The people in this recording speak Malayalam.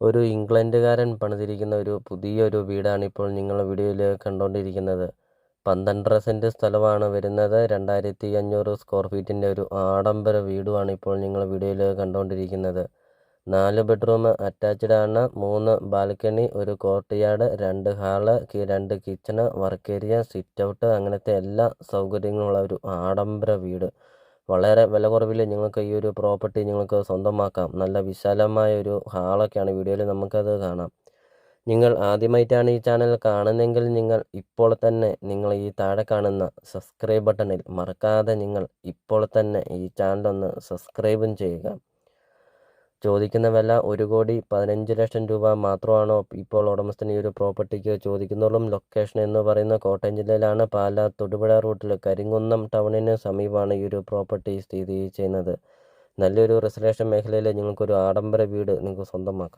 ഒരു ഇംഗ്ലണ്ടുകാരൻ പണിതിരിക്കുന്ന ഒരു പുതിയൊരു വീടാണ് ഇപ്പോൾ നിങ്ങൾ വീഡിയോയിൽ കണ്ടുകൊണ്ടിരിക്കുന്നത് പന്ത്രണ്ടര സെന്റ് സ്ഥലമാണ് വരുന്നത്. രണ്ടായിരത്തി അഞ്ഞൂറ് സ്ക്വയർ ഫീറ്റിന്റെ ഒരു ആഡംബര വീടുമാണ് ഇപ്പോൾ നിങ്ങൾ വീഡിയോയിൽ കണ്ടുകൊണ്ടിരിക്കുന്നത് നാല് ബെഡ്റൂം അറ്റാച്ച്ഡ് ആണ്. മൂന്ന് ബാൽക്കണി ഒരു കോർട്ട്യാർഡ് രണ്ട് ഹാൾ രണ്ട് kitchen work area sit out അങ്ങനത്തെ എല്ലാ സൗകര്യങ്ങളുള്ള ഒരു ആഡംബര വീട്. വളരെ വില കുറവിൽ നിങ്ങൾക്ക് ഈ ഒരു പ്രോപ്പർട്ടി നിങ്ങൾക്ക് സ്വന്തമാക്കാം. നല്ല വിശാലമായ ഒരു ഹാളൊക്കെയാണ് വീഡിയോയിൽ നമുക്കത് കാണാം. നിങ്ങൾ ആദ്യമായിട്ടാണ് ഈ ചാനൽ കാണുന്നതെങ്കിൽ നിങ്ങൾ ഇപ്പോൾ തന്നെ നിങ്ങൾ ഈ താഴെ കാണുന്ന സബ്സ്ക്രൈബ് ബട്ടണിൽ മറക്കാതെ നിങ്ങൾ ഇപ്പോൾ തന്നെ ഈ ചാനൽ ഒന്ന് സബ്സ്ക്രൈബും ചെയ്യുക. ചോദിക്കുന്ന വില ഒരു കോടി പതിനഞ്ച് ലക്ഷം രൂപ മാത്രമാണോ ഇപ്പോൾ ഉടമസ്ഥൻ ഈ ഒരു പ്രോപ്പർട്ടിക്ക് ചോദിക്കുന്നുള്ളൂ. ലൊക്കേഷൻ എന്ന് പറയുന്ന കോട്ടയം ജില്ലയിലാണ് പാല തൊടുപുഴ റൂട്ടിൽ കരിങ്കുന്നം ടൗണിന് സമീപമാണ് ഈ ഒരു പ്രോപ്പർട്ടി സ്ഥിതി ചെയ്യുന്നത്. നല്ലൊരു റെസിഡൻഷ്യൽ മേഖലയിൽ നിങ്ങൾക്കൊരു ആഡംബര വീട് നിങ്ങൾക്ക് സ്വന്തമാക്കാം.